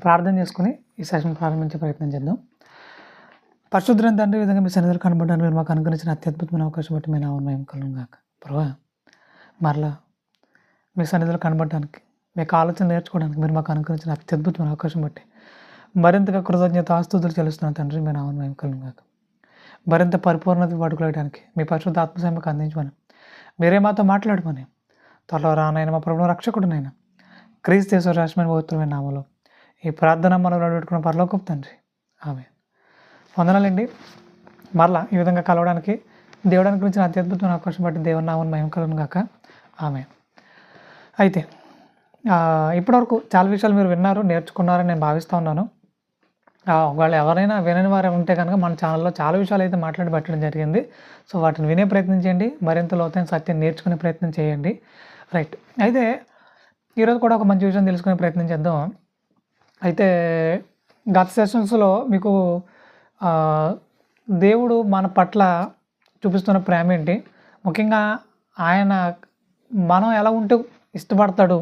ప్రార్థన చేసుకుని ఈ సెషన్ ప్రారంభించే ప్రయత్నం చేద్దాం. పరిశుద్ధం తండ్రి విధంగా మీ సన్నిధులు కనబడ్డాను మీరు మాకు అనుగ్రహించిన అత్యద్భుతమైన అవకాశం బట్టి మేము నామం కలను కాక ప్రభా మరలా మీ సన్నిధులు కనబడడానికి మీకు ఆలోచన నేర్చుకోవడానికి మీరు మాకు అనుగ్రహించిన అత్యద్భుతమైన అవకాశం బట్టి మరింతగా కృతజ్ఞత ఆస్తుతులు చెల్లిస్తున్నాను తండ్రి మీ నామం మేము కలను కాక మరింత పరిపూర్ణత పడుకోవడానికి మీ పరిశుద్ధ ఆత్మసేమకు అందించమని మీరే మాతో మాట్లాడమని త్వరలో రానైనా మా ప్రభుత్వ రక్షకుడునైనా క్రీస్తేశ్వర రాష్ట్రమైన పవిత్రమైన నామలో ఈ ప్రార్థన మనం పెట్టుకున్న పరలోకపు తండ్రి. ఆమె వందనాలండి. మరలా ఈ విధంగా కలవడానికి దేవుడానికి గురించిన అత్యద్భుతమైన అవకాశం బట్టి దేవుని నామని మహిమ కలను గాక. ఆమె అయితే ఇప్పటివరకు చాలా విషయాలు మీరు విన్నారు నేర్చుకున్నారని నేను భావిస్తూ ఉన్నాను. ఒకవేళ ఎవరైనా వినని వారు ఉంటే కనుక మన ఛానల్లో చాలా విషయాలు అయితే మాట్లాడి పెట్టడం జరిగింది. సో వాటిని వినే ప్రయత్నం చేయండి మరింత లోతైన సత్యం నేర్చుకునే ప్రయత్నం చేయండి. రైట్. అయితే ఈరోజు కూడా ఒక మంచి విషయం తెలుసుకునే ప్రయత్నం చేద్దాం. అయితే గత సెషన్స్లో మీకు దేవుడు మన పట్ల చూపిస్తున్న ప్రేమ ఏంటి? ముఖ్యంగా ఆయన మనం ఎలా ఉంటే ఇష్టపడతాడు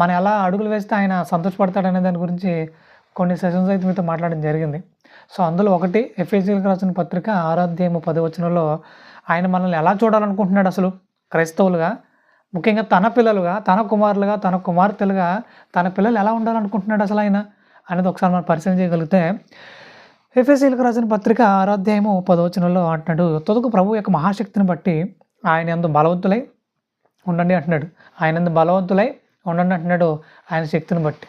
మనం ఎలా అడుగులు వేస్తే ఆయన సంతోషపడతాడు అనే దాని గురించి కొన్ని సెషన్స్ అయితే మీతో మాట్లాడడం జరిగింది. సో అందులో ఒకటి ఎఫ్ఎస్సీలకు రాసిన పత్రిక ఆరాధ్యము పదవచనంలో ఆయన మనల్ని ఎలా చూడాలనుకుంటున్నాడు అసలు క్రైస్తవులుగా? ముఖ్యంగా తన పిల్లలుగా తన కుమారులుగా తన కుమార్తెలుగా తన పిల్లలు ఎలా ఉండాలనుకుంటున్నాడు అసలు ఆయన అనేది ఒకసారి మనం పరిశీలన చేయగలిగితే ఎఫ్ఎస్సీలకు రాసిన పత్రిక ఆరాధ్యాయము పదవచనంలో అంటున్నాడు తొదకు ప్రభు యొక్క మహాశక్తిని బట్టి ఆయన ఎందు బలవంతులై ఉండండి అంటున్నాడు. ఆయన ఎందు బలవంతులై ఉండండి అంటున్నాడు ఆయన శక్తిని బట్టి.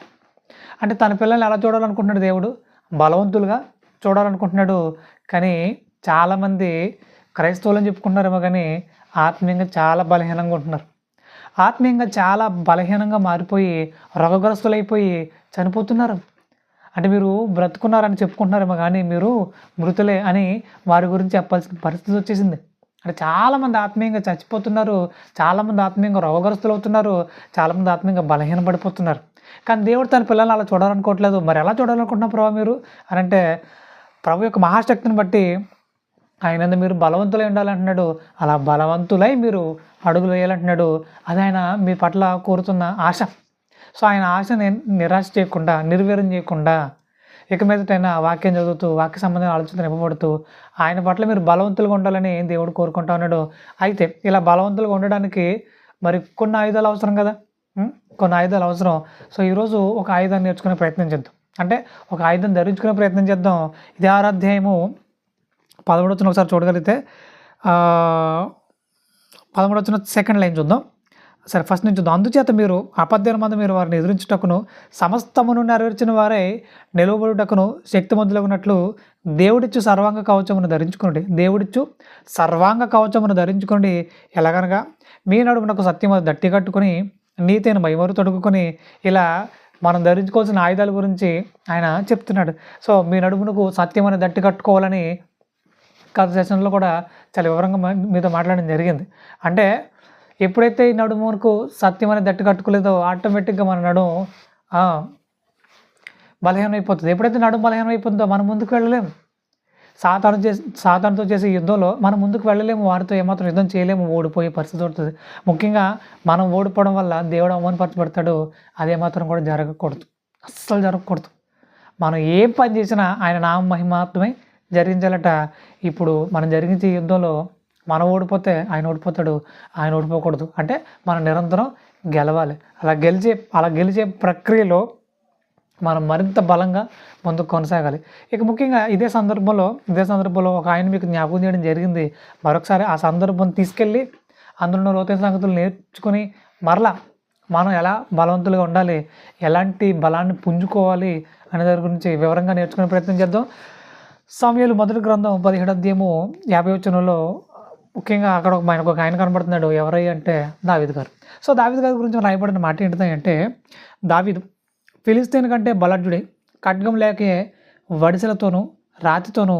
అంటే తన పిల్లల్ని ఎలా చూడాలనుకుంటున్నాడు దేవుడు? బలవంతులుగా చూడాలనుకుంటున్నాడు. కానీ చాలామంది క్రైస్తవులని చెప్పుకుంటున్నారేమో కానీ ఆత్మీయంగా చాలా బలహీనంగా ఉంటున్నారు. ఆత్మీయంగా చాలా బలహీనంగా మారిపోయి రోగగ్రస్తులైపోయి చనిపోతున్నారు. అంటే మీరు బ్రతుకున్నారని చెప్పుకుంటున్నారేమో కానీ మీరు మృతులే అని వారి గురించి చెప్పాల్సిన పరిస్థితి వచ్చేసింది. అంటే చాలామంది ఆత్మీయంగా చచ్చిపోతున్నారు చాలామంది ఆత్మీయంగా రోగగ్రస్తులు అవుతున్నారు చాలామంది ఆత్మీయంగా బలహీన పడిపోతున్నారు కానీ దేవుడు తన పిల్లల్ని అలా చూడాలనుకోవట్లేదు. మరి ఎలా చూడాలనుకుంటున్నారు ప్రభావ మీరు? అని అంటే ప్రభు యొక్క మహాశక్తిని బట్టి ఆయన మీరు బలవంతులై ఉండాలంటున్నాడు. అలా బలవంతులై మీరు అడుగులు వేయాలంటున్నాడు. అది ఆయన మీ పట్ల కోరుతున్న ఆశ. సో ఆయన ఆశని నిరాశ చేయకుండా నిర్వీర్యం చేయకుండా ఇక మీదటైనా వాక్యం చదువుతూ వాక్య సంబంధమైన ఆలోచన ఇవ్వబడుతూ ఆయన పట్ల మీరు బలవంతులుగా ఉండాలని దేవుడు కోరుకుంటా ఉన్నాడు. అయితే ఇలా బలవంతులుగా ఉండడానికి మరి కొన్ని ఆయుధాలు అవసరం కదా? కొన్ని ఆయుధాలు అవసరం. సో ఈరోజు ఒక ఆయుధాన్ని నేర్చుకునే ప్రయత్నం చేద్దాం. అంటే ఒక ఆయుధం ధరించుకునే ప్రయత్నం చేద్దాం. ఇది ఆరాధ్యాయము. పదమూడు వచ్చిన ఒకసారి చూడగలిగితే పదమూడు వచ్చిన సెకండ్ లైన్ చూద్దాం సరే ఫస్ట్ నుంచి చూద్దాం అందుచేత మీరు అపద్యం మంది మీరు వారిని ఎదురించుటకును సమస్తమును నెరవేర్చిన వారే నిలువబడుటకును శక్తిమంతులగునట్లు దేవుడిచ్చు సర్వాంగ కవచమును ధరించుకోండి దేవుడిచ్చు సర్వాంగ కవచమును ధరించుకోండి ఎలాగనగా మీ నడుమునకు సత్యం దట్టి కట్టుకొని నీతిని మైమరు తొడుగుకొని ఇలా మనం ధరించుకోవాల్సిన ఆయుధాల గురించి ఆయన చెప్తున్నాడు. సో మీ నడుమునకు సత్యం అని దట్టి కట్టుకోవాలని గత సెషన్లో కూడా చాలా వివరంగా మీతో మాట్లాడడం జరిగింది. అంటే ఎప్పుడైతే ఈ నడుముకు సత్యం అనేది దట్టు కట్టుకోలేదో ఆటోమేటిక్గా మన నడుము బలహీనం అయిపోతుంది. ఎప్పుడైతే నడుము బలహీనం అయిపోతుందో మనం ముందుకు వెళ్ళలేము. సాతాను చేసి సాతానుతో చేసే యుద్ధంలో మనం ముందుకు వెళ్ళలేము. వారితో ఏమాత్రం యుద్ధం చేయలేము. ఓడిపోయే పరిస్థితి ఉంటుంది. ముఖ్యంగా మనం ఓడిపోవడం వల్ల దేవుడు అవమానపరచబడతాడు. అదే మాత్రం కూడా జరగకూడదు. అస్సలు జరగకూడదు. మనం ఏ పని చేసినా ఆయన నామ మహిమాత్మే జరిగించాలట. ఇప్పుడు మనం జరిగించే యుద్ధంలో మనం ఓడిపోతే ఆయన ఓడిపోతాడు ఆయన ఓడిపోకూడదు. అంటే మనం నిరంతరం గెలవాలి. అలా గెలిచే అలా గెలిచే ప్రక్రియలో మనం మరింత బలంగా ముందుకు కొనసాగాలి. ఇక ముఖ్యంగా ఇదే సందర్భంలో ఇదే సందర్భంలో ఒక ఆయన మీకు జ్ఞాపకం చేయడం జరిగింది. మరొకసారి ఆ సందర్భం తీసుకెళ్ళి అందులో లోతైన సంగతులు నేర్చుకుని మరలా మనం ఎలా బలవంతులుగా ఉండాలి ఎలాంటి బలాన్ని పుంజుకోవాలి అనే దాని గురించి వివరంగా నేర్చుకునే ప్రయత్నం చేద్దాం. సమయాలు మొదటి గ్రంథం పదిహేడు అధ్యాయము యాభై వచనంలో ముఖ్యంగా అక్కడ ఒక ఆయన ఒక ఆయన కనబడుతున్నాడు ఎవరై అంటే దావిద్ గారు. సో దావిద్ గారి గురించి రాయబడిన మాట ఏంటంటే దావిద్ ఫిలిస్తీన్ కంటే బలడ్జుడై ఖడ్గం లేకే వడిసెలతోనూ రాతితోనూ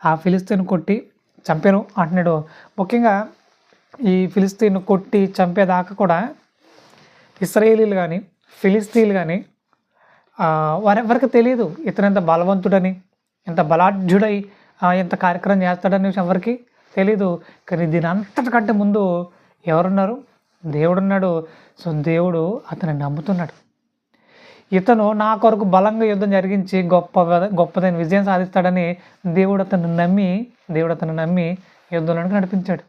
ఆ ఫిలిస్తీన్ కొట్టి చంపాను అంటున్నాడు. ముఖ్యంగా ఈ ఫిలిస్తీన్ కొట్టి చంపేదాకా కూడా ఇస్రాయేలీలు కానీ ఫిలిస్తీన్లు కానీ వారెవరికి తెలియదు ఇతనంత బలవంతుడని. ఇంత బలాఢ్యుడై ఆ, కార్యక్రమం చేస్తాడని విషయం ఎవరికి తెలీదు. కానీ దీని అంతటికంటే ముందు ఎవరున్నారు? దేవుడున్నాడు. సో దేవుడు అతని నమ్ముతున్నాడు. ఇతను నా కొరకు బలంగా యుద్ధం జరిగించి గొప్ప గొప్పదైన విజయం సాధిస్తాడని దేవుడు అతను నమ్మి దేవుడు అతను నమ్మి యుద్ధంలోనికి నడిపించాడు.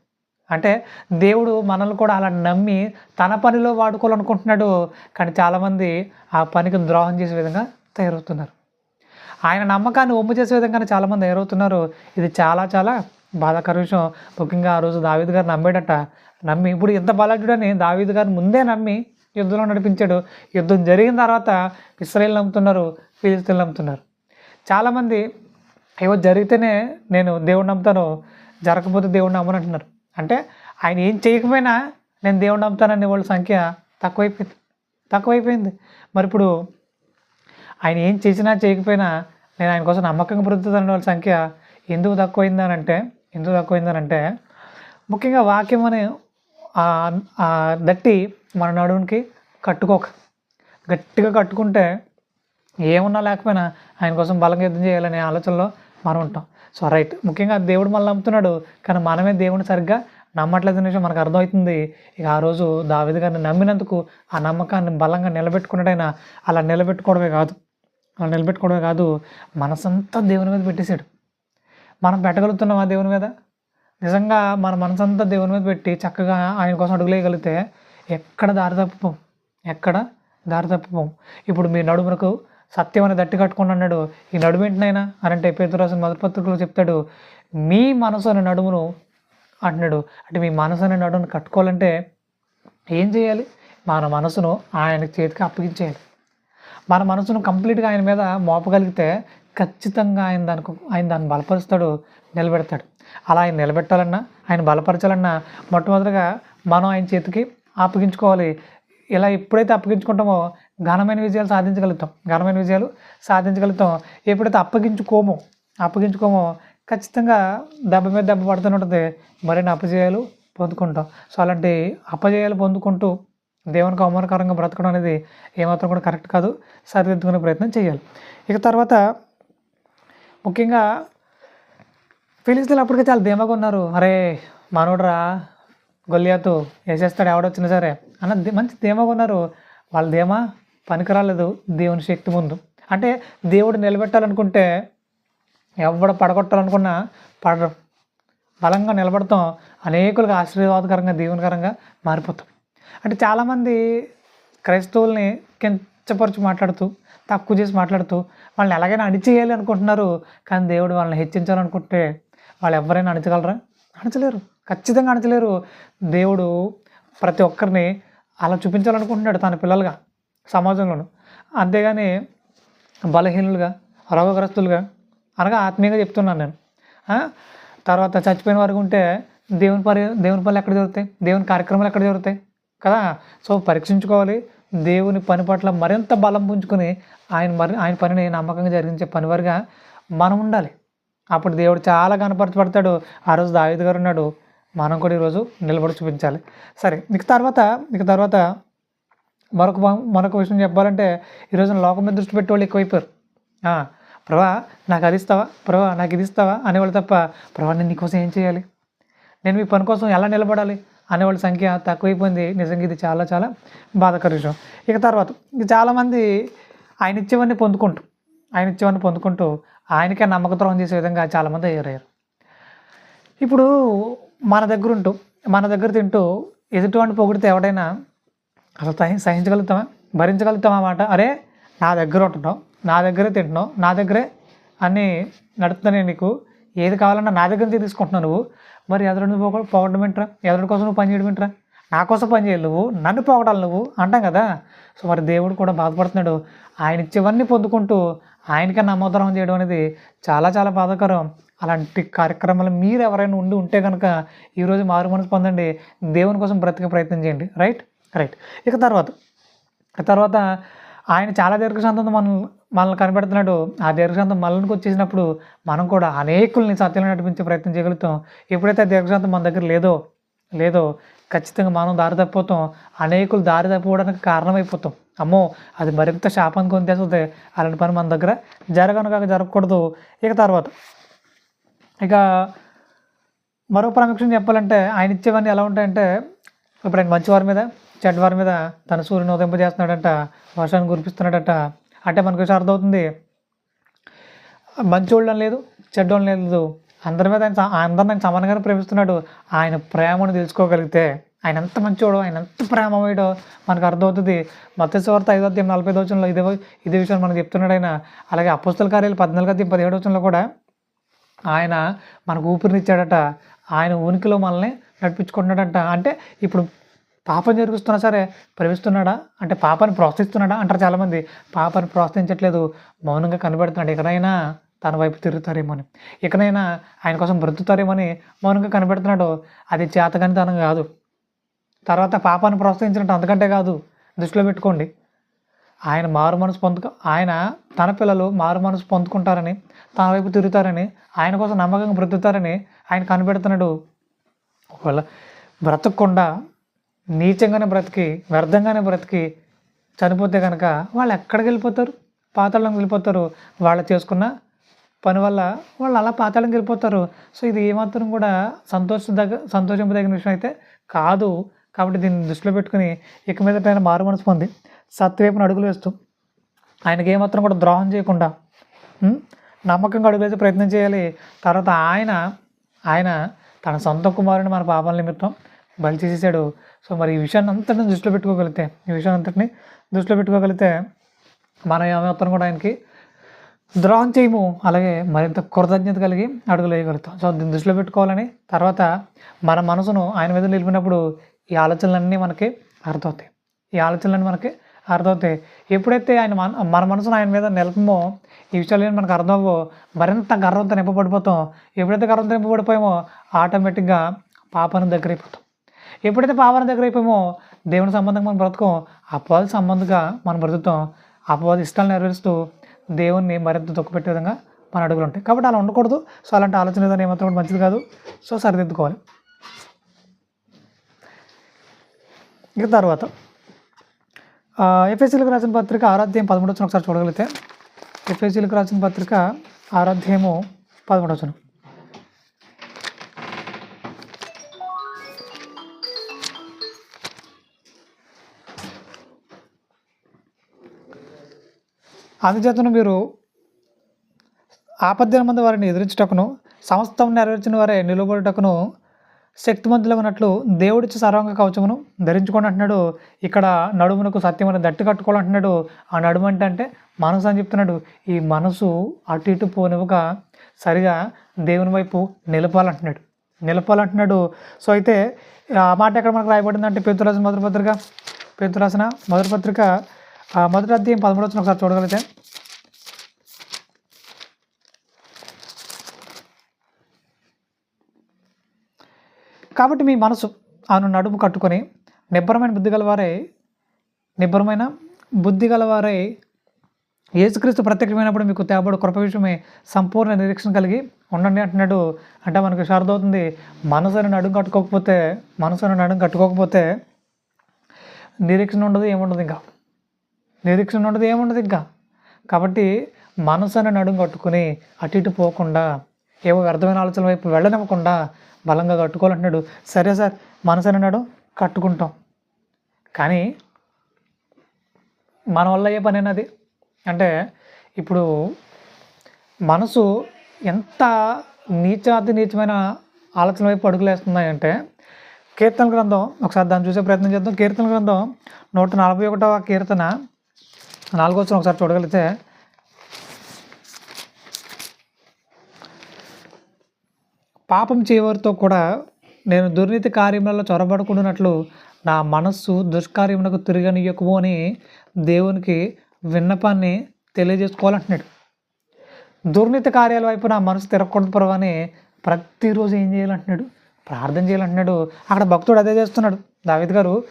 అంటే దేవుడు మనల్ని కూడా అలా నమ్మి తన పనిలో వాడుకోవాలనుకుంటున్నాడు. కానీ చాలామంది ఆ పనికి ద్రోహం చేసే విధంగా తయారవుతున్నారు. ఆయన నమ్మకాన్ని ఒమ్ము చేసే విధంగానే చాలామంది తయారవుతున్నారు ఇది చాలా చాలా బాధాకర విషయం. ముఖ్యంగా ఆ రోజు దావీద్ గారు నమ్మాడట. నమ్మి ఇప్పుడు ఇంత బలాఢ్యుడని దావీద్ గారు ముందే నమ్మి యుద్ధంలో నడిపించాడు. యుద్ధం జరిగిన తర్వాత ఇస్రాయేల్ నమ్ముతున్నారు ఫిలిస్తీన్లు నమ్ముతున్నారు. చాలామంది ఏవో జరిగితేనే నేను దేవుడు నమ్ముతాను జరగకపోతే దేవుడు నమ్మను అంటున్నారు. అంటే ఆయన ఏం చేయకపోయినా నేను దేవుడు నమ్ముతాననే వాళ్ళ సంఖ్య తక్కువైపోయింది. తక్కువైపోయింది. మరి ఇప్పుడు ఆయన ఏం చేసినా చేయకపోయినా నేను ఆయన కోసం నమ్మకంగా బ్రతుకుతాననే వాళ్ళ సంఖ్య ఎందుకు తక్కువైందనంటే ఎందుకు తక్కువైందనంటే ముఖ్యంగా వాక్యం అనే దట్టి మన నడువునికి కట్టుకోక గట్టిగా కట్టుకుంటే ఏమున్నా లేకపోయినా ఆయన కోసం బలంగా యుద్ధం చేయాలనే ఆలోచనలో మనం ఉంటాం. So right. ముఖ్యంగా దేవుడు మనల్ని నమ్ముతున్నాడు కానీ మనమే దేవుని సరిగ్గా నమ్మట్లేదు అనే విషయం మనకు అర్థమవుతుంది. ఇక ఆ రోజు దావిది గారిని నమ్మినందుకు ఆ నమ్మకాన్ని బలంగా నిలబెట్టుకున్నాడైనా అలా నిలబెట్టుకోవడమే కాదు. అలా నిలబెట్టుకోవడమే కాదు మనసంతా దేవుని మీద పెట్టేశాడు. మనం పెట్టగలుగుతున్నాం ఆ దేవుని మీద? నిజంగా మన మనసంతా దేవుని మీద పెట్టి చక్కగా ఆయన కోసం అడుగులేయగలిగితే ఎక్కడ దారి తప్పుపోం ఎక్కడ దారి తప్పుపోం ఇప్పుడు మీ నడుమునకు సత్యం అని దట్టి కట్టుకుని అన్నాడు. ఈ నడుము ఏంటినైనా అని అంటే పేతురు రాసిన చెప్తాడు. మీ మనసు అనే నడుమును అంటున్నాడు. అంటే మీ మనసు అనే నడుమును కట్టుకోవాలంటే ఏం చేయాలి? మన మనసును ఆయన చేతికి అప్పగించేయాలి. మన మనసును కంప్లీట్గా ఆయన మీద మోపగలిగితే ఖచ్చితంగా ఆయన దానికి ఆయన దాన్ని బలపరుస్తాడు నిలబెడతాడు. అలా ఆయన నిలబెట్టాలన్నా ఆయన బలపరచాలన్నా మొట్టమొదటిగా మనం ఆయన చేతికి అప్పగించుకోవాలి. ఇలా ఎప్పుడైతే అప్పగించుకుంటామో ఘనమైన విజయాలు సాధించగలుగుతాం. ఘనమైన విజయాలు సాధించగలుగుతాం. ఎప్పుడైతే అప్పగించుకోమో అప్పగించుకోమో ఖచ్చితంగా దెబ్బ మీద దెబ్బ పడుతూనే ఉంటుంది. మరిన్ని అపజయాలు పొందుకుంటాం. సో అలాంటి అపజయాలు పొందుకుంటూ దేవునికి అవమానకరంగా బ్రతకడం అనేది ఏమాత్రం కూడా కరెక్ట్ కాదు. సరిదిద్దుకునే ప్రయత్నం చేయాలి. ఇక తర్వాత ముఖ్యంగా ఫిలిస్తీన్లు అప్పటికే చాలా ధీమాగా ఉన్నారు. అరే మనోడ్రా గొల్లియాతు వేసేస్తాడు ఎవడొచ్చినా సరే అన్న మంచి ధీమాగా ఉన్నారు. వాళ్ళ ధీమా పనికిరాలేదు దేవుని శక్తి ముందు. అంటే దేవుడు నిలబెట్టాలనుకుంటే ఎవడ పడగొట్టాలనుకున్నా పడ బలంగా నిలబడతాం. అనేకులకు ఆశీర్వాదకరంగా దీవెనకరంగా మారిపోతాం. అంటే చాలామంది క్రైస్తవుల్ని కించపరిచి మాట్లాడుతూ తక్కువ చేసి మాట్లాడుతూ వాళ్ళని ఎలాగైనా అణిచేయాలి అనుకుంటున్నారు కానీ దేవుడు వాళ్ళని హెచ్చించాలనుకుంటే వాళ్ళు ఎవరైనా అణచగలరా? అణచలేరు. ఖచ్చితంగా అణచలేరు. దేవుడు ప్రతి ఒక్కరిని అలా చూపించాలనుకుంటున్నాడు తన పిల్లలుగా సమాజంలోను. అంతేగాని బలహీనులుగా రోగగ్రస్తులుగా అనగా ఆత్మీయంగా చెప్తున్నాను నేను. తర్వాత చచ్చిపోయిన వరకు ఉంటే దేవుని పని దేవుని పనులు ఎక్కడ జరుగుతాయి? దేవుని కార్యక్రమాలు ఎక్కడ జరుగుతాయి? కదా? సో పరీక్షించుకోవాలి. దేవుని పని పట్ల మరింత బలం పుంజుకుని ఆయన మరి ఆయన పనిని నమ్మకంగా జరిగించే పనివారిగా మనం ఉండాలి. అప్పుడు దేవుడు చాలా కనపరచబడతాడు ఆ రోజు దావిద్ గారు ఉన్నాడు. మనం కూడా ఈరోజు నిలబడి చూపించాలి. సరే ఇక తర్వాత ఇక తర్వాత మరొక మరొక విషయం చెప్పాలంటే ఈరోజు లోకం మీద దృష్టి పెట్టేవాళ్ళు ఎక్కువైపోయారు. ప్రభా నాకు అది ఇస్తావా? ప్రభా నాకు ఇది ఇస్తావా? అనేవాళ్ళు తప్ప ప్రభా నేను నీకోసం ఏం చేయాలి? నేను మీ పని కోసం ఎలా నిలబడాలి? అనేవాళ్ళ సంఖ్య తక్కువైపోయింది. నిజంగా ఇది చాలా చాలా బాధకర విషయం. ఇక తర్వాత ఇక చాలామంది ఆయన ఇచ్చేవన్నీ పొందుకుంటూ ఆయన ఇచ్చేవన్నీ పొందుకుంటూ ఆయనకే నమ్మకద్రోహం చేసే విధంగా చాలామంది అయ్యారు ఇప్పుడు మన దగ్గర ఉంటూ మన దగ్గర తింటూ ఎదుటివాడిని పొగిడితే ఎవడైనా అసలు సహించగలుగుతామా? భరించగలుగుతామా మాట? అరే నా దగ్గర ఉంటున్నావు నా దగ్గరే తింటున్నావు నా దగ్గరే అన్నీ నడుపుతానే నీకు ఏది కావాలన్నా నా దగ్గర నుంచి తీసుకుంటున్నావు నువ్వు మరి ఎదురు పోగ పోగొట్టడం ఏంట్రా? ఎదుటి కోసం నువ్వు పని చేయడం ఏంట్రా? నా కోసం పని చేయాలి నువ్వు. నన్ను పోగొట్టాలి నువ్వు. అంటాం కదా? సో మరి దేవుడు కూడా బాధపడుతున్నాడు. ఆయన ఇచ్చేవన్నీ పొందుకుంటూ ఆయనకే నమ్మోదరం చేయడం అనేది చాలా చాలా బాధాకరం. అలాంటి కార్యక్రమాలు మీరు ఎవరైనా ఉండి ఉంటే కనుక ఈరోజు మారు మనసు పొందండి. దేవుని కోసం బ్రతికే ప్రయత్నం చేయండి. రైట్? రైట్. ఇక తర్వాత తర్వాత ఆయన చాలా దీర్ఘశాంతంతో మనం మనల్ని కనబడుతున్నాడు ఆ దీర్ఘశాంతం మనల్ని వచ్చేసినప్పుడు మనం కూడా అనేకుల్ని సత్యంలో నడిపించే ప్రయత్నం చేయగలుగుతాం. ఎప్పుడైతే ఆ దీర్ఘశాంతం మన దగ్గర లేదో లేదో ఖచ్చితంగా మనం దారి తప్పిపోతాం. అనేకులు దారి తప్పిపోవడానికి కారణమైపోతాం. అమ్మో అది మరింత శాపానికి కొంతేస్తుంది అలాంటి పని మన దగ్గర జరగను కాక జరగకూడదు. ఇక తర్వాత ఇక మరో ప్రాముఖ్యం చెప్పాలంటే ఆయన ఇచ్చేవన్నీ ఎలా ఉంటాయంటే ఇప్పుడు ఆయన మంచివారి మీద చెడ్డవారి మీద తన సూర్యుని ఉదయింపజేస్తున్నాడంట వర్షాన్ని కురిపిస్తున్నాడట అంటే మనకు అర్థమవుతుంది అర్థమవుతుంది. వాళ్ళని లేదు చెడ్డోళ్ళని లేదు. అందరి మీద ఆయన స- అందరిని ఆయన సమానంగానే ప్రేమిస్తున్నాడు. ఆయన ప్రేమను తెలుసుకోగలిగితే ఆయన ఎంత మంచివాడో ఆయన ఎంత ప్రేమమేడో మనకు అర్థమవుతుంది. మత్స్యవార్త ఐదో అధ్యాయం నలభై వచనంలో ఇదే ఇదే విషయం మనకు చెప్తున్నాడు ఆయన. అలాగే అపుస్తల కార్యాలు పద్నాలుగు అధ్యాయం పదిహేడు వచనంలో కూడా ఆయన మనకు ఊపిరినిచ్చాడట. ఆయన ఉనికిలో మనల్ని నడిపించుకుంటున్నాడంట. అంటే ఇప్పుడు పాపం జరిగిస్తున్నా సరే ప్రేమిస్తున్నాడా అంటే పాపాన్ని ప్రోత్సహిస్తున్నాడా అంటారు చాలామంది. పాపాన్ని ప్రోత్సహించట్లేదు మౌనంగా కనిపెడుతున్నాడు ఎక్కడైనా తన వైపు తిరుగుతారేమో అని ఇకనైనా ఆయన కోసం బ్రతుకుతారేమో అని మౌనంగా కనిపెడుతున్నాడు అది చేతగానితనం కాదు. తర్వాత పాపాన్ని ప్రోత్సహించినట్టు అంతకంటే కాదు. దృష్టిలో పెట్టుకోండి. ఆయన మారు మనసు పొందుకు ఆయన తన పిల్లలు మారు మనసు పొందుకుంటారని తన వైపు తిరుగుతారని ఆయన కోసం నమ్మకంగా బ్రతుకుతారని ఆయన కనిపెడుతున్నాడు. ఒకవేళ బ్రతకకుండా నీచంగానే బ్రతికి వ్యర్థంగానే బ్రతికి చనిపోతే కనుక వాళ్ళు ఎక్కడికి వెళ్ళిపోతారు? పాతాళంకి వెళ్ళిపోతారు. వాళ్ళు చేసుకున్న పని వల్ల వాళ్ళు అలా పాతాళంకి వెళ్ళిపోతారు. సో ఇది ఏమాత్రం కూడా సంతోషదగ్గ సంతోషింపదగిన విషయం అయితే కాదు. కాబట్టి దీన్ని దృష్టిలో పెట్టుకుని ఇక మీద ఆయన మారు మనసు పొంది సత్యవైపున అడుగులు వేస్తూ ఆయనకి ఏమాత్రం కూడా ద్రోహం చేయకుండా నమ్మకంగా అడుగు వేసే ప్రయత్నం చేయాలి. తర్వాత ఆయన ఆయన తన సొంత కుమారుని మన పాపాల నిమిత్తం బలి చేసేసాడు. సో మరి ఈ విషయాన్ని అంతటిని దృష్టిలో పెట్టుకోగలిగితే ఈ విషయాన్ని అంతటిని దృష్టిలో పెట్టుకోగలిగితే మనం ఏమాత్రం కూడా ఆయనకి ద్రోహం చేయము అలాగే మరింత కృతజ్ఞత కలిగి అడుగులు వేయగలుగుతాం సో దీన్ని దృష్టిలో పెట్టుకోవాలని తర్వాత మన మనసును ఆయన మీద నిలిపినప్పుడు ఈ ఆలోచనలన్నీ మనకి అర్థమవుతాయి. ఈ ఆలోచనలన్నీ మనకి అర్థమవుతాయి. ఎప్పుడైతే ఆయన మన మన మనసును ఆయన మీద నిలపమో ఈ విషయాలు మనకు అర్థమవో మరింత గర్వంతో నింపబడిపోతాం. ఎప్పుడైతే గర్వంతో నింపబడిపోయామో ఆటోమేటిక్గా పాపానికి దగ్గర అయిపోతాం ఎప్పుడైతే పాపానికి దగ్గర అయిపోయామో దేవుని సంబంధంగా మనం బ్రతకం అపవాది సంబంధంగా మనం బ్రతుకుతాం. అపవాది ఇష్టాలు నెరవేరుస్తూ దేవుణ్ణి మరింత దుఃఖపెట్టే విధంగా మన అడుగులు ఉంటాయి. కాబట్టి అలా ఉండకూడదు. సో అలాంటి ఆలోచన విధానం ఏమాత్రం మంచిది కాదు. సో సరిదిద్దుకోవాలి. ఇక తర్వాత ఎఫ్ఎస్సీలకు రాసిన పత్రిక ఆరాధ్యం పదమూడు వచ్చిన ఒకసారి చూడగలిగితే ఎఫ్ఎస్సీలకు రాసిన పత్రిక ఆరాధ్యము పదమూడు వచ్చినాం అందుచేతను మీరు ఆపద్దిన మంది వారిని ఎదిరించుటకును సమస్తం నెరవేర్చిన వారే నిలబడుటకును శక్తిమంతులు ఉన్నట్లు దేవుడిచ్చి సర్వంగ కవచమును ధరించుకోండి అంటున్నాడు. ఇక్కడ నడుమునకు సత్యమైన దట్టి కట్టుకోవాలి అంటున్నాడు ఆ నడుము అంటే అంటే మనసు అని చెప్తున్నాడు. ఈ మనసు అటు ఇటు పోనివ్వక సరిగా దేవుని వైపు నిలపాలంటున్నాడు. నిలపాలంటున్నాడు. సో అయితే ఆ మాట ఎక్కడ మనకు రాయబడిందంటే అంటే మొదటి పత్రిక పేతురాసిన మొదటి పత్రిక మొదటి అధ్యాయం పదమూడు వచ్చిన ఒకసారి చూడగలిగితే. కాబట్టి మీ మనసు ఆను నడుము కట్టుకొని నిబ్బరమైన బుద్ధి గలవారై నిబ్బరమైన బుద్ధి గలవారై యేసుక్రీస్తు ప్రత్యక్షమైనప్పుడు మీకు తేబడు కృప విషయమే సంపూర్ణ నిరీక్షణ కలిగి ఉండండి అంటున్నాడు. అంటే మనకు అర్థమవుతుంది మనసుని నడుము కట్టుకోకపోతే మనసుని నడుము కట్టుకోకపోతే నిరీక్షణ ఉండదు ఏముండదు ఇంకా. నిరీక్షణ ఉండదు ఏముండదు ఇంకా. కాబట్టి మనసుని నడుము కట్టుకుని అటు ఇటు పోకుండా ఏవో వ్యర్థమైన ఆలోచన వైపు వెళ్ళనివ్వకుండా బలంగా కట్టుకోవాలంటున్నాడు సరే సార్ మనసు అన్నాడు కట్టుకుంటాం. కానీ మన వల్ల అయ్యే పని అది. అంటే ఇప్పుడు మనసు ఎంత నీచాతి నీచమైన ఆలోచన వైపు అడుగులేస్తున్నాయి అంటే కీర్తన గ్రంథం ఒకసారి దాన్ని చూసే ప్రయత్నం చేద్దాం. కీర్తన గ్రంథం నూట నలభై ఒకటవ కీర్తన నాలుగో వచ్చిన ఒకసారి చూడగలిగితే పాపం చేయవారితో కూడా నేను దుర్నీతి కార్యములలో చొరబడుకున్నట్లు నా మనస్సు దుష్కార్యమునకు తిరగనియకము అని దేవునికి విన్నపాన్ని తెలియజేసుకోవాలంటున్నాడు. దుర్నీతి కార్యాల వైపు నా మనసు తిరగకూడదు ప్రభు ప్రతిరోజు ఏం చేయాలంటున్నాడు? ప్రార్థన చేయాలంటున్నాడు. అక్కడ భక్తుడు అదే చేస్తున్నాడు. దావిద్ గారు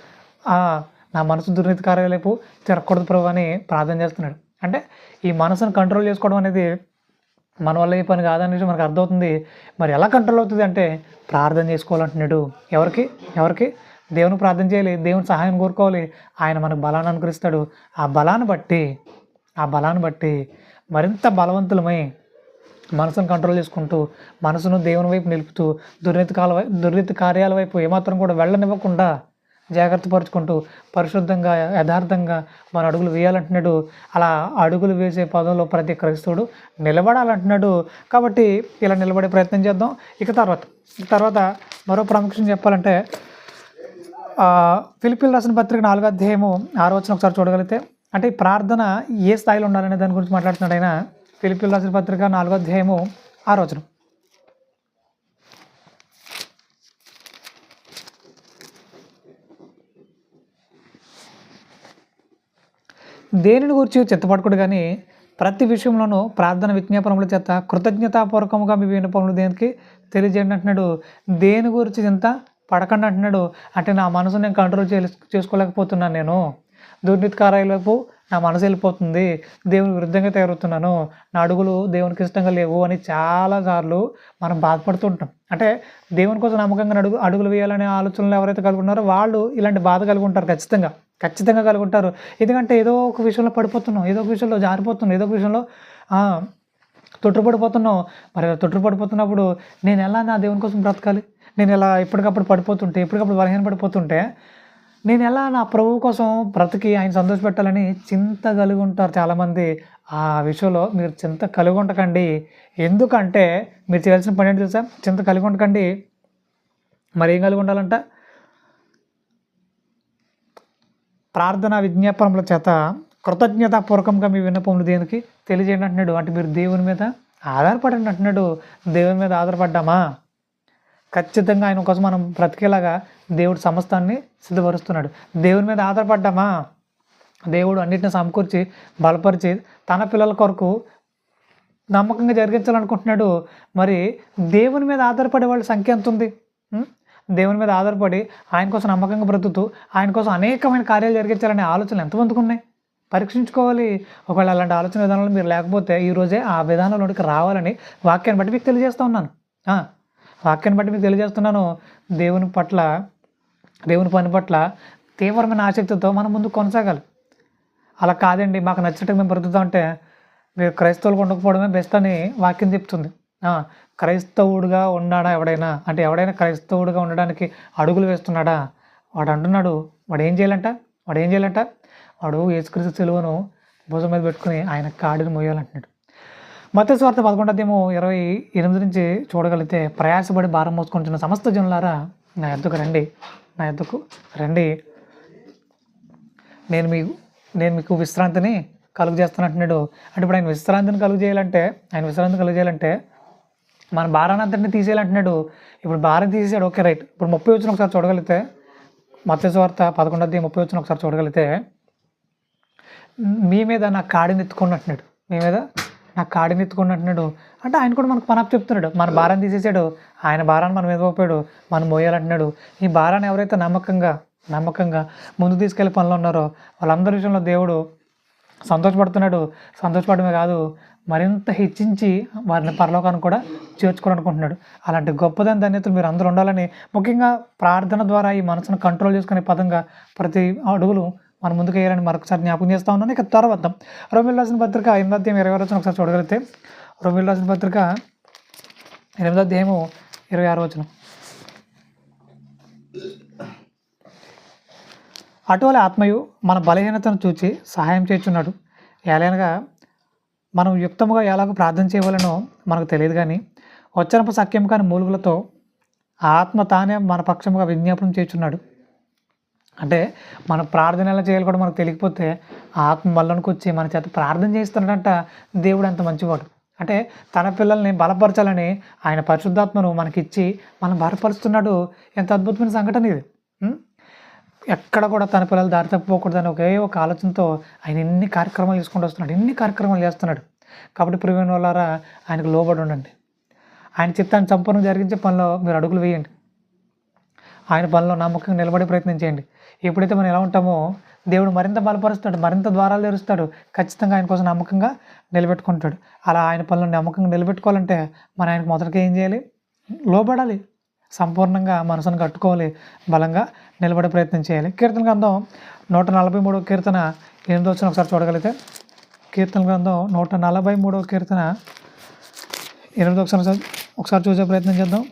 నా మనసు దుర్నీతి కార్యాలయపు తిరగకూడదు ప్రభు అని ప్రార్థన చేస్తున్నాడు. అంటే ఈ మనసును కంట్రోల్ చేసుకోవడం అనేది మన వల్ల ఈ పని కాదనేసి మనకు అర్థమవుతుంది. మరి ఎలా కంట్రోల్ అవుతుంది అంటే ప్రార్థన చేసుకోవాలంటున్నాడు. ఎవరికి? ఎవరికి? దేవుని ప్రార్థన చేయాలి దేవుని సహాయం కోరుకోవాలి. ఆయన మనకు బలాన్ని అనుకరిస్తాడు ఆ బలాన్ని బట్టి ఆ బలాన్ని బట్టి మరింత బలవంతులమై మనసును కంట్రోల్ చేసుకుంటూ మనసును దేవుని వైపు నిలుపుతూ దుర్నీతి కాల వై దుర్నీతి కార్యాల వైపు ఏమాత్రం కూడా వెళ్ళనివ్వకుండా జాగ్రత్త పరుచుకుంటూ పరిశుద్ధంగా యథార్థంగా మన అడుగులు వేయాలంటున్నాడు. అలా అడుగులు వేసే పదంలో ప్రతి క్రైస్తవుడు నిలబడాలంటున్నాడు. కాబట్టి ఇలా నిలబడే ప్రయత్నం చేద్దాం. ఇక తర్వాత ఇక తర్వాత మరో ప్రాముఖ్యం చెప్పాలంటే ఫిలిపిల్ రాసిన పత్రిక నాలుగో అధ్యాయము ఆరో వచ్చిన ఒకసారి చూడగలిగితే అంటే ఈ ప్రార్థన ఏ స్థాయిలో ఉండాలనే దాని గురించి మాట్లాడుతున్నాడు ఆయన. ఫిలిపిల్ రాసిన పత్రిక నాలుగో అధ్యాయము ఆరోచనం దేనిని గురించి చింతపడకూడదు కానీ ప్రతి విషయంలోనూ ప్రార్థన విజ్ఞాపనముల చేత కృతజ్ఞతాపూర్వకముగా మీ విన్నపములు దేనికి తెలియజేయండి అంటున్నాడు. దేని గురించి చింత పడకండి అంటున్నాడు. అంటే నా మనసు నేను కంట్రోల్ చే చేసుకోలేకపోతున్నాను నేను. దుర్నీతి కార్యాలకు నా మనసు వెళ్ళిపోతుంది. దేవుని విరుద్ధంగా తయారవుతున్నాను. నా అడుగులు దేవునికి ఇష్టంగా లేవు అని చాలాసార్లు మనం బాధపడుతుంటాం అంటే దేవుని కోసం నమ్మకంగా అడుగు అడుగులు వేయాలనే ఆలోచనలు ఎవరైతే కలిగి వాళ్ళు ఇలాంటి బాధ కలిగి ఉంటారు ఖచ్చితంగా. ఖచ్చితంగా కలిగి ఉంటారు ఎందుకంటే ఏదో ఒక విషయంలో పడిపోతున్నాం ఏదో ఒక విషయంలో జారిపోతున్నాం ఏదో ఒక విషయంలో తొట్టుపడిపోతున్నావు మరి తొట్టుపడిపోతున్నప్పుడు నేను ఎలా నా దేవుని కోసం బ్రతకాలి? నేను ఎలా ఎప్పటికప్పుడు పడిపోతుంటే ఎప్పటికప్పుడు బలహీన పడిపోతుంటే నేను ఎలా నా ప్రభువు కోసం బ్రతికి ఆయన సంతోషపెట్టాలని చింత కలిగి ఉంటారు చాలామంది. ఆ విషయంలో మీరు చింత కలిగి ఉండకండి ఎందుకంటే మీరు చేయాల్సిన పని ఏంటి తెలుసా? చింత కలిగి ఉండకండి మరి ఏం కలిగి ఉండాలంట ప్రార్థన విజ్ఞాపనముల చేత కృతజ్ఞతాపూర్వకంగా మీ విన్నపములు దేనికి తెలియజేయండి అంటున్నాడు. అంటే మీరు దేవుని మీద ఆధారపడండి అంటున్నాడు. దేవుని మీద ఆధారపడ్డామా? ఖచ్చితంగా ఆయన కోసం మనం బ్రతికేలాగా దేవుడు సమస్తాన్ని సిద్ధపరుస్తున్నాడు. దేవుని మీద ఆధారపడ్డామా? దేవుడు అన్నిటిని సమకూర్చి బలపరిచి తన పిల్లల కొరకు నమ్మకంగా జరిగించాలనుకుంటున్నాడు. మరి దేవుని మీద ఆధారపడే వాళ్ళ సంఖ్య ఎంత ఉంది దేవుని మీద ఆధారపడి ఆయన కోసం నమ్మకంగా బ్రతుకుతూ ఆయన కోసం అనేకమైన కార్యాలు జరిగించాలనే ఆలోచనలు ఎంతమందికి ఉన్నాయి? పరీక్షించుకోవాలి. ఒకవేళ అలాంటి ఆలోచన విధానాలు మీరు లేకపోతే ఈరోజే ఆ విధానంలోకి రావాలని వాక్యాన్ని బట్టి మీకు తెలియజేస్తూ ఉన్నాను. వాక్యాన్ని బట్టి మీకు తెలియజేస్తున్నాను. దేవుని పట్ల దేవుని పని పట్ల తీవ్రమైన ఆసక్తితో మనం ముందు కొనసాగాలి. అలా కాదండి మాకు నచ్చినట్టు మేము బ్రతుకుతాం అంటే మీరు క్రైస్తవులకు ఉండకపోవడమే బెస్ట్ అని వాక్యం చెప్తుంది. క్రైస్తవుడుగా ఉన్నాడా ఎవడైనా? అంటే ఎవడైనా క్రైస్తవుడుగా ఉండడానికి అడుగులు వేస్తున్నాడా? వాడు అంటున్నాడు వాడు ఏం చేయాలంట? వాడు ఏం చేయాలంట? వాడు యేసుక్రీస్తు సెలువును భుజం మీద పెట్టుకుని ఆయన కాడిని మోయాలంటున్నాడు. మత స్వార్థ పదకొండదేమో ఇరవై ఎనిమిది నుంచి చూడగలిగితే ప్రయాసపడి భారం మోసుకుంటున్న సమస్త జనులారా నా ఎద్దుకు రండి నా ఎద్దుకు రండి. నేను మీ నేను మీకు విశ్రాంతిని కలుగు చేస్తాను అంటున్నాడు అంటే ఇప్పుడు ఆయన విశ్రాంతిని కలుగు చేయాలంటే ఆయన విశ్రాంతిని కలుగు చేయాలంటే మన భారాన్ని అంతటిని తీసేయాలంటున్నాడు. ఇప్పుడు భారం తీసేసాడు. Okay right. ఇప్పుడు ముప్పై వచ్చిన ఒకసారి చూడగలిగితే మత్స్యవార్త పదకొండది ముప్పై వచ్చిన ఒకసారి చూడగలిగితే మీ మీద నా కాడిని ఎత్తుకున్నట్టున్నాడు మీ మీద నా కాడిని ఎత్తుకున్నట్టున్నాడు అంటే ఆయన కూడా మనకు పనప్ చెప్తున్నాడు. మన భారాన్ని తీసేసాడు. ఆయన భారాన్ని మన మీద మోపాడు మనం మోయాలంటున్నాడు. ఈ భారాన్ని ఎవరైతే నమ్మకంగా నమ్మకంగా ముందు తీసుకెళ్ళే పనులు ఉన్నారో వాళ్ళందరి విషయంలో దేవుడు సంతోషపడుతున్నాడు. సంతోషపడమే కాదు మరింత హెచ్చించి వారిని పరలోకాన్ని కూడా చేర్చుకోవాలనుకుంటున్నాడు. అలాంటి గొప్పదైన ధన్యతలు మీరు అందరూ ఉండాలని ముఖ్యంగా ప్రార్థన ద్వారా ఈ మనసును కంట్రోల్ చేసుకునే పదంగా ప్రతి అడుగులు మన ముందుకు వేయాలని మరొకసారి జ్ఞాపకం చేస్తూ ఉన్నాను. ఇక తర్వాత రోమిల్ రాసిన పత్రిక ఎనిమిది అధ్యాయం ఇరవై వచ్చిన ఒకసారి చూడగలిగితే రోమిల్ రాసిన పత్రిక ఎనిమిది అధ్యాయము ఇరవై ఆరు వచనం. అటువల ఆత్మయు మన బలహీనతను చూచి సహాయం చేస్తున్నాడు ఏలైనగా మనం యుక్తముగా ఎలాగో ప్రార్థన చేయవలనో మనకు తెలియదు కానీ వచ్చనపు సఖ్యం కాని మూలుగులతో ఆత్మ తానే మన పక్షముగా విజ్ఞాపనం చేస్తున్నాడు అంటే మన ప్రార్థన ఎలా చేయాలి కూడా మనకు తెలియకపోతే ఆత్మ మళ్ళనికి వచ్చి మన చేత ప్రార్థన చేస్తున్నాడంట దేవుడు అంత మంచివాడు. అంటే తన పిల్లల్ని బలపరచాలని ఆయన పరిశుద్ధాత్మను మనకిచ్చి మనం బలపరుస్తున్నాడు. ఎంత అద్భుతమైన సంఘటన ఇది. ఎక్కడ కూడా తన పిల్లలు దారి తప్పిపోకూడదని ఒకే ఒక ఆలోచనతో ఆయన ఎన్ని కార్యక్రమాలు చేసుకుంటూ వస్తున్నాడు ఎన్ని కార్యక్రమాలు చేస్తున్నాడు. కాబట్టి ప్రివీణ్ వాళ్ళారా ఆయనకు లోబడి ఉండండి. ఆయన చిత్తాన్ని సంపూర్ణం జరిగించే పనిలో మీరు అడుగులు వేయండి. ఆయన పనిలో నమ్మకంగా నిలబడే ప్రయత్నం చేయండి. ఎప్పుడైతే మనం ఎలా ఉంటామో దేవుడు మరింత బలపరుస్తాడు మరింత ద్వారాలు తెరుస్తాడు ఖచ్చితంగా ఆయన కోసం నమ్మకంగా నిలబెట్టుకుంటాడు. అలా ఆయన పనులను నమ్మకంగా నిలబెట్టుకోవాలంటే మన ఆయనకు మొదటిగా ఏం చేయాలి? లోబడాలి. సంపూర్ణంగా మనసును కట్టుకోవాలి బలంగా నిలబడే ప్రయత్నం చేయాలి. కీర్తన గ్రంథం నూట నలభై మూడవ కీర్తన ఎనిమిది వచ్చిన ఒకసారి చూడగలిగితే కీర్తన గ్రంథం నూట నలభై మూడవ కీర్తన ఎనిమిది ఒకసారి ఒకసారి చూసే ప్రయత్నం చేద్దాం.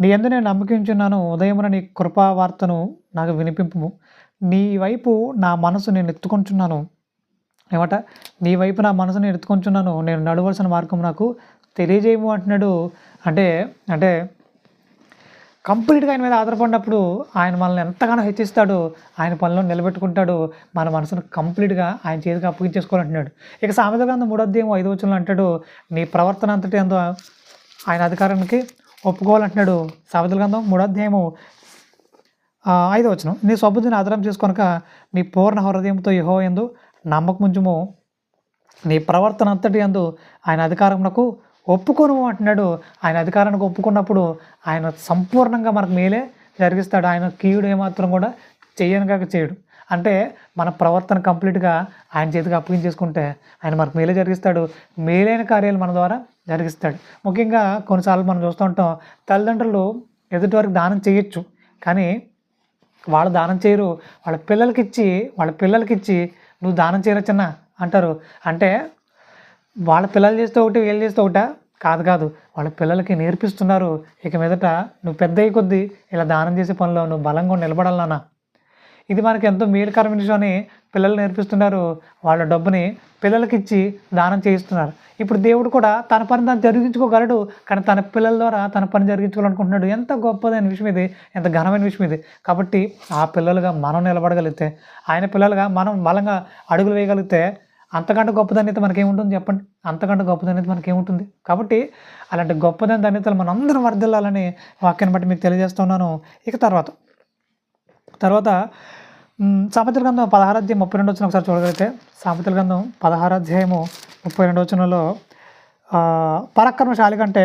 నీ ఎందు నేను నమ్మకించున్నాను ఉదయమున నీ కృపా వార్తను నాకు వినిపింపుము. నీ వైపు నా మనసు నేను ఎత్తుకొంచున్నాను. ఏమట? నీ వైపు నా మనసును ఎత్తుకొంచున్నాను. నేను నడవలసిన మార్గం నాకు తెలియజేయము అంటున్నాడు. అంటే అంటే కంప్లీట్గా ఆయన మీద ఆధారపడినప్పుడు ఆయన మనల్ని ఎంతగానో హెచ్చిస్తాడు. ఆయన పనిలో నిలబెట్టుకుంటాడు. మన మనసును కంప్లీట్గా ఆయన చేతికి అప్పగించేసుకోవాలంటున్నాడు. ఇక సామెత గ్రంథం మూడో ఐదు వచనంలో అంటాడు నీ ప్రవర్తన అంతటి అందు ఆయన అధికారానికి ఒప్పుకోవాలంటున్నాడు. సామెతల గ్రంథం మూడో ఐదో వచనం నీ స్వబుద్ధిని ఆధారం చేసుకొనక నీ పూర్ణ హృదయంతో యహో ఎందు నమ్మకముంచుము. నీ ప్రవర్తన అంతటి అందు ఆయన అధికారమునకు ఒప్పుకోను అంటున్నాడు. ఆయన అధికారానికి ఒప్పుకున్నప్పుడు ఆయన సంపూర్ణంగా మనకు మేలే జరిగిస్తాడు. ఆయన కీయుడు ఏమాత్రం కూడా చేయను కాక చేయడు. అంటే మన ప్రవర్తన కంప్లీట్గా ఆయన చేతికి అప్పగించేసుకుంటే ఆయన మనకు మేలే జరిగిస్తాడు. మేలైన కార్యాలు మన ద్వారా జరిగిస్తాడు. ముఖ్యంగా కొన్నిసార్లు మనం చూస్తూ ఉంటాం తల్లిదండ్రులు ఎదుటి వరకు దానం చేయొచ్చు. కానీ వాళ్ళు దానం చేయరు. వాళ్ళ పిల్లలకిచ్చి వాళ్ళ పిల్లలకిచ్చి నువ్వు దానం చేయరా చిన్న అంటారు. అంటే వాళ్ళ పిల్లలు చేస్తే ఒకటి వీళ్ళు చేస్తే ఒకటా? కాదు కాదు. వాళ్ళ పిల్లలకి నేర్పిస్తున్నారు. ఇక మీదట నువ్వు పెద్ద అయ్యే కొద్దీ ఇలా దానం చేసే పనిలో నువ్వు బలంగా నిలబడాలన్నా ఇది మనకి ఎంతో మేలుకరమైన విషయం అని పిల్లలు నేర్పిస్తున్నారు. వాళ్ళ డబ్బుని పిల్లలకి ఇచ్చి దానం చేయిస్తున్నారు. ఇప్పుడు దేవుడు కూడా తన పని తను జరిగించుకోగలడు కానీ తన పిల్లల ద్వారా తన పని జరిగించుకోవాలనుకుంటున్నాడు. ఎంత గొప్పదైన విషయం ఇది ఎంత ఘనమైన విషయం ఇది. కాబట్టి ఆ పిల్లలుగా మనం నిలబడగలిగితే ఆయన పిల్లలుగా మనం బలంగా అడుగులు వేయగలిగితే అంతకంటే గొప్ప ధన్యత మనకేముంటుంది చెప్పండి? అంతకంటే గొప్ప ధన్యత మనకేముంటుంది? కాబట్టి అలాంటి గొప్పదైన ధన్యతలు మనం అందరం వర్దిల్లాలని వాక్యాన్ని బట్టి మీకు తెలియజేస్తున్నాను ఇక తర్వాత తర్వాత సామెతల గ్రంథం పదహారు అధ్యాయం ముప్పై రెండు వచ్చిన ఒకసారి చూడగలిగితే సామెతల గ్రంథం పదహారు అధ్యాయము ముప్పై రెండు వచనంలో పరాక్రమశాలి కంటే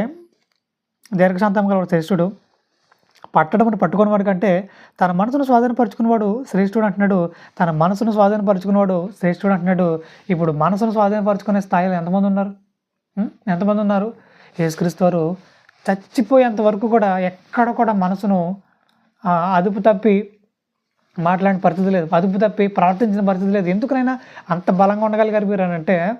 దీర్ఘశాంతం గల శ్రేష్ఠుడు. పట్టడమును పట్టుకునేవాడు కంటే తన మనసును స్వాధీనపరుచుకున్నవాడు శ్రేష్ఠుడు అంటున్నాడు. తన మనసును స్వాధీనపరుచుకున్నవాడు శ్రేష్ఠుడు అంటున్నాడు. ఇప్పుడు మనసును స్వాధీనపరుచుకునే స్థాయిలో ఎంతమంది ఉన్నారు? ఎంతమంది ఉన్నారు? యేసుక్రీస్తు వారు చచ్చిపోయేంత వరకు కూడా ఎక్కడ కూడా మనసును అదుపు తప్పి మాట్లాడిన పరిస్థితి లేదు. అదుపు తప్పి ప్రార్థించిన పరిస్థితి లేదు. ఎందుకనైనా అంత బలంగా ఉండగలిగారు మీరు అని అంటే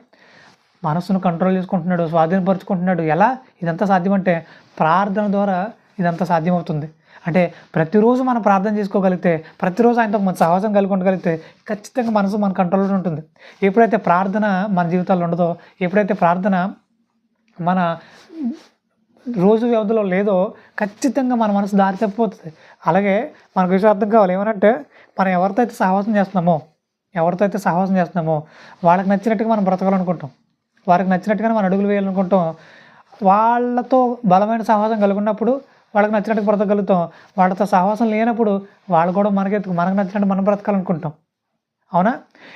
మనసును కంట్రోల్ చేసుకుంటున్నాడు స్వాధీనపరుచుకుంటున్నాడు. ఎలా? ఇదంతా సాధ్యమంటే ప్రార్థన ద్వారా ఇదంతా సాధ్యమవుతుంది. అంటే ప్రతిరోజు మనం ప్రార్థన చేసుకోగలిగితే ప్రతిరోజు ఆయనతో మన సహవాసం కలిగి ఉండగలిగితే ఖచ్చితంగా మనసు మన కంట్రోల్లో ఉంటుంది. ఎప్పుడైతే ప్రార్థన మన జీవితాల్లో ఉండదో ఎప్పుడైతే ప్రార్థన మన రోజు వ్యవధిలో లేదో ఖచ్చితంగా మన మనసు దారి తప్పిపోతుంది. అలాగే మనకు విషయం అర్థం కావాలి. ఏమనంటే మనం ఎవరితో అయితే సహవాసం చేస్తున్నామో ఎవరితో అయితే సహవాసం చేస్తున్నామో వాళ్ళకి నచ్చినట్టుగా మనం బ్రతకాలనుకుంటాం. వారికి నచ్చినట్టుగానే మనం అడుగులు వేయాలనుకుంటాం. వాళ్ళతో బలమైన సహవాసం కలిగినప్పుడు వాళ్ళకి నచ్చినట్టుగా బ్రతకగలుగుతాం. వాళ్ళతో సహవాసం లేనప్పుడు వాళ్ళు కూడా మనకి మనకు నచ్చినట్టు మనం బ్రతకాలనుకుంటాం. అవునా?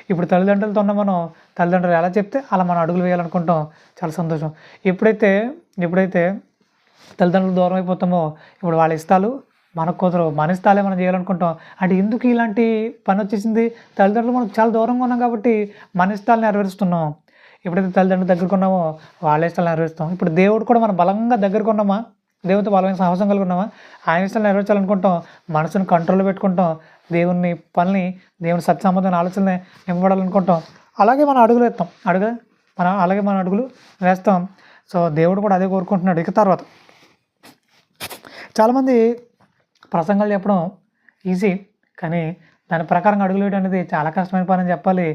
ఇప్పుడు తల్లిదండ్రులతో ఉన్న మనం తల్లిదండ్రులు ఎలా చెప్తే అలా మనం అడుగులు వేయాలనుకుంటాం. చాలా సంతోషం. ఎప్పుడైతే ఎప్పుడైతే తల్లిదండ్రులు దూరం అయిపోతామో ఇప్పుడు వాళ్ళ ఇష్టాలు మనకు కుదరవు. మన ఇస్తాలే మనం చేయాలనుకుంటాం. అంటే ఎందుకు ఇలాంటి పని వచ్చేసింది? తల్లిదండ్రులు మనకు చాలా దూరంగా ఉన్నాం కాబట్టి మన ఇష్టాలు నెరవేరుస్తున్నాం. ఎప్పుడైతే తల్లిదండ్రులు దగ్గరకు ఉన్నామో వాళ్ళ ఇష్టాలు నెరవేరుస్తాం. ఇప్పుడు దేవుడు కూడా మనం బలంగా దగ్గరకు ఉన్నామా? దేవునితో బలమైన సాహసం కలిగి ఉన్నామా? ఆయన ఇష్టాలు నెరవేర్చాలనుకుంటాం. మనసును కంట్రోల్లో పెట్టుకుంటాం. దేవుని పనిని దేవుని సత్సంబంధమైన ఆలోచనని నింపబడాలనుకుంటాం. అలాగే మనం అడుగులు వేస్తాం. అడుగు? మనం అలాగే మన అడుగులు వేస్తాం. సో దేవుడు కూడా అదే కోరుకుంటున్నాడు. ఇక తర్వాత చాలామంది ప్రసంగాలు చెప్పడం ఈజీ కానీ దాని ప్రకారం అడుగులు వేయడం అనేది చాలా కష్టమైన పని అని చెప్పాలి.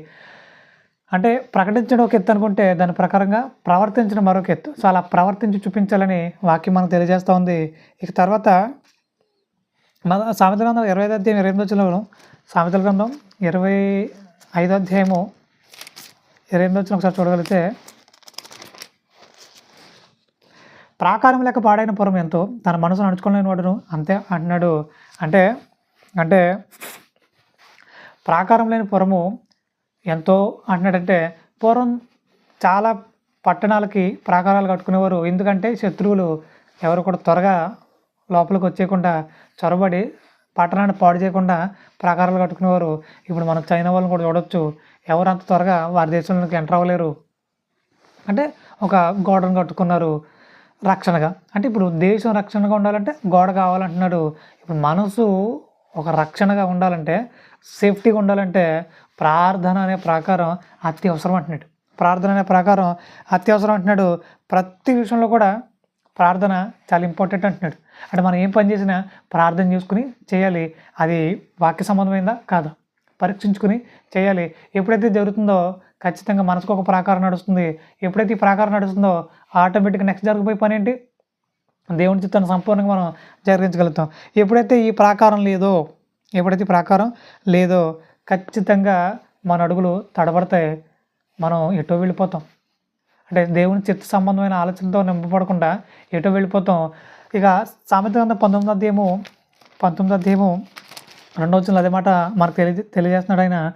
అంటే ప్రకటించడం ఒక ఎత్తు అనుకుంటే దాని ప్రకారంగా ప్రవర్తించడం మరొక ఎత్తు. సో అలా ప్రవర్తించి చూపించాలని వాక్యం మనకు తెలియజేస్తూ ఉంది. ఇక తర్వాత మన సామెత గ్రంథం ఇరవై ఐదు అధ్యాయం ఇరవై ఎనిమిది వచ్చిన సామెతల గ్రంథం ఇరవై ఐదో అధ్యాయము ఇరవై ఎనిమిది వచ్చిన ఒకసారి చూడగలిగితే ప్రాకారం లేక పాడైన పురం ఎంతో. తన మనసును అణుచుకోలేని వాడును. అంతే అంటున్నాడు. అంటే అంటే ప్రాకారం లేని పురము ఎంతో అంటున్నాడంటే పూర్వం చాలా పట్టణాలకి ప్రాకారాలు కట్టుకునేవారు. ఎందుకంటే శత్రువులు ఎవరు కూడా త్వరగా లోపలికి వచ్చేయకుండా చొరబడి పట్టణాన్ని పాడు చేయకుండా ప్రాకారాలు కట్టుకునేవారు. ఇప్పుడు మనం చైనా వాళ్ళని కూడా చూడొచ్చు. ఎవరు అంత త్వరగా వారి దేశంలోకి ఎంటర్ అవ్వలేరు. అంటే ఒక గోడను కట్టుకున్నారు. రక్షణగా. అంటే ఇప్పుడు దేశం రక్షణగా ఉండాలంటే గోడ కావాలంటున్నాడు. ఇప్పుడు మనసు ఒక రక్షణగా ఉండాలంటే సేఫ్టీగా ఉండాలంటే ప్రార్థన అనే ప్రకారం అత్యవసరం అంటున్నాడు. ప్రార్థన అనే ప్రకారం అత్యవసరం అంటున్నాడు. ప్రతి విషయంలో కూడా ప్రార్థన చాలా ఇంపార్టెంట్ అంటున్నాడు. అంటే మనం ఏం పని చేసినా ప్రార్థన చేసుకుని చేయాలి. అది వాక్య సంబంధమైందా? కాదా? పరీక్షించుకుని చేయాలి. ఎప్పుడైతే జరుగుతుందో ఖచ్చితంగా మనసుకు ఒక ప్రాకారం నడుస్తుంది. ఎప్పుడైతే ఈ ప్రాకారం నడుస్తుందో ఆటోమేటిక్గా నెక్స్ట్ జరగబోయే పని ఏంటి? దేవుని చిత్తాన్ని సంపూర్ణంగా మనం జరిగించగలుగుతాం. ఎప్పుడైతే ఈ ప్రాకారం లేదో ఎప్పుడైతే ప్రాకారం లేదో ఖచ్చితంగా మన అడుగులు తడబడతాయి. మనం ఎటో వెళ్ళిపోతాం. అంటే దేవుని చిత్త సంబంధమైన ఆలోచనతో నింపబడకుండా ఎటో వెళ్ళిపోతాం. ఇక సామెత గ్రంథం పంతొమ్మిది అధ్యాయము పంతొమ్మిది అధ్యాయము రెండో వచ్చిన అదే మాట మనకు తెలియ తెలియజేస్తున్నాడు ఆయన.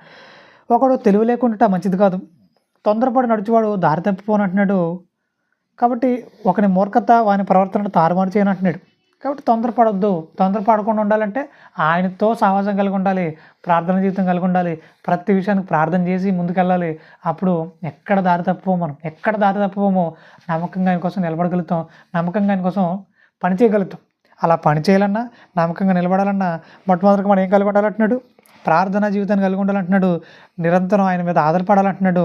ఒకడు తెలివి లేకుండా మంచిది కాదు. తొందరపడి నడిచేవాడు దారి తప్పిపోనంటున్నాడు. కాబట్టి ఒకని మూర్ఖత వాని ప్రవర్తన తారుమారు చేయనంటున్నాడు. కాబట్టి తొందరపడొద్దు. తొందరపడకుండా ఉండాలంటే ఆయనతో సహవాసం కలిగి ఉండాలి ప్రార్థన జీవితం కలిగి ఉండాలి ప్రతి విషయానికి ప్రార్థన చేసి ముందుకెళ్ళాలి. అప్పుడు ఎక్కడ దారి తప్పుకోము మనం? ఎక్కడ దారి తప్పుకోమో నమ్మకంగా ఆయన కోసం నిలబడగలుగుతాం. నమ్మకంగా ఆయన కోసం పని చేయగలుగుతాం. అలా పని చేయాలన్నా నమ్మకంగా నిలబడాలన్నా మొట్టమొదటిగా మనం ఏం కలిగి ఉండాలంటున్నాడు ప్రార్థన జీవితాన్ని కలిగి ఉండాలంటున్నాడు నిరంతరం ఆయన మీద ఆధారపడాలంటున్నాడు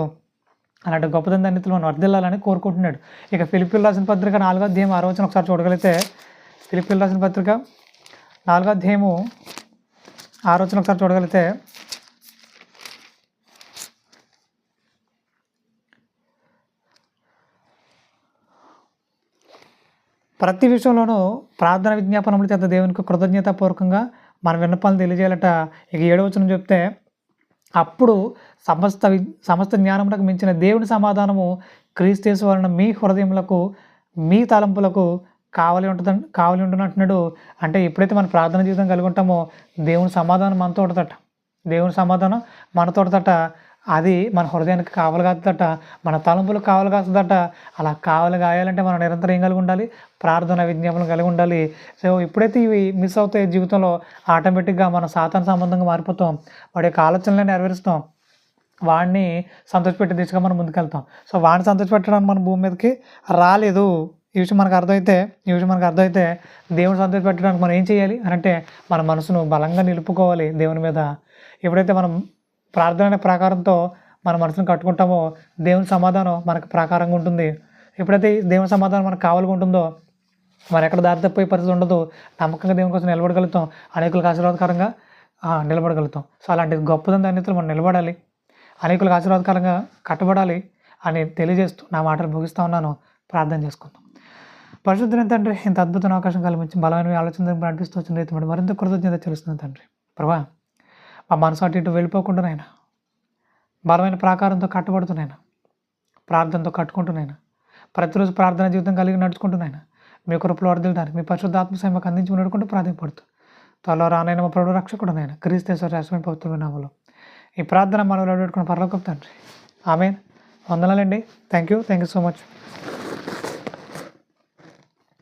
అలాంటి గొప్పదనం దండితులు మనం వర్దిల్లాలని కోరుకుంటున్నాడు. ఇక ఫిలిపిల్ రాసిన పత్రిక నాలుగో అధ్యాయం ఆరో వచనం ఒకసారి చూడగలిగితే ఫిలిపిల్ రాసిన పత్రిక నాలుగో అధ్యాయము ఆరో వచనం ఒకసారి చూడగలిగితే ప్రతి విషయంలోనూ ప్రార్థన విజ్ఞాపనములు చేత దేవునికి కృతజ్ఞతాపూర్వకంగా మన విన్నపాలను తెలియజేయాలట. ఇక ఏడవచనం చెప్తే అప్పుడు సమస్త సమస్త జ్ఞానములకు మించిన దేవుని సమాధానము క్రీస్తేసు వలన మీ హృదయములకు మీ తలంపులకు కావలి ఉంటుంది కావలి ఉంటుంది అంటున్నాడు అంటే ఎప్పుడైతే మన ప్రార్థన జీవితం కలిగి ఉంటామో దేవుని సమాధానం మనతో ఉంటుందట దేవుని సమాధానం మనతో ఉంటుందట అది మన హృదయానికి కావలి కాస్తుందట మన తలంపులకు కావలి కాస్తుందట. అలా కావలు కాయాలంటే మనం నిరంతరం ఏం కలిగి ఉండాలి? ప్రార్థన విజ్ఞాపనం కలిగి ఉండాలి. సో ఎప్పుడైతే ఇవి మిస్ అవుతాయి జీవితంలో ఆటోమేటిక్గా మన సాతాన సంబంధంగా మారిపోతాం. వాడి యొక్క ఆలోచనలే నెరవేరుస్తాం. వాడిని సంతోషపెట్టే దిశగా మనం ముందుకెళ్తాం. సో వాడిని సంతోషపెట్టడానికి మన భూమి మీదకి రాలేదు. ఈ విషయం మనకు అర్థమైతే ఈ విషయం మనకు అర్థమైతే దేవుని సంతోషపెట్టడానికి మనం ఏం చేయాలి? అని అంటే మన మనసును బలంగా నిలుపుకోవాలి దేవుని మీద. ఎప్పుడైతే మనం ప్రార్థన అనే ప్రాకారంతో మన మనసును కట్టుకుంటామో దేవుని సమాధానం మనకు ప్రాకారంగా ఉంటుంది. ఎప్పుడైతే దేవుని సమాధానం మనకు కావాలిగా ఉంటుందో మరి ఎక్కడ దారి తప్పిపోయే పరిస్థితి ఉండదు. నమ్మకంగా దేవుని కోసం నిలబడగలుగుతాం. అనేకులకు ఆశీర్వాదకరంగా నిలబడగలుగుతాం. సో అలాంటి గొప్పదని దానితో మనం నిలబడాలి. అనేకులకు ఆశీర్వాదకరంగా కట్టబడాలి అని తెలియజేస్తూ నా మాటలు ముగిస్తూ ఉన్నాను. ప్రార్థన చేసుకుందాం. పరిశుద్ధులైన తండ్రి ఇంత అద్భుతమైన అవకాశం కల్పించి బలమైన ఆలోచన ప్రార్థిస్తూ వచ్చిన రైతు మరింత కృతజ్ఞత తెలుస్తుంది తండ్రి. ప్రభా మా మనసు అటు ఇటు వెళ్ళిపోకుండా నాయన. బలమైన ప్రాకారంతో కట్టబడుతున్నాయన ప్రార్థనతో కట్టుకుంటున్నాయన ప్రతిరోజు ప్రార్థన జీవితం కలిగి నడుచుకుంటున్నాయన మీ కృపలో వర్దిల్దాన్ని మీ పరిశుద్ధాత్మ సమయం మాకు అందించి నడుకుంటూ ప్రార్థనపడుతూ త్వరలో రానైన మా ప్రభు రక్షకుడు నాయన. క్రీస్తేశ్వర రాష్ట్రమైన పవిత్ర నామలో. ఈ ప్రార్థన మనలో పెట్టుకున్న పర్లోకం తండ్రి. ఆమె వందనాలండి. Thank you thank you so much.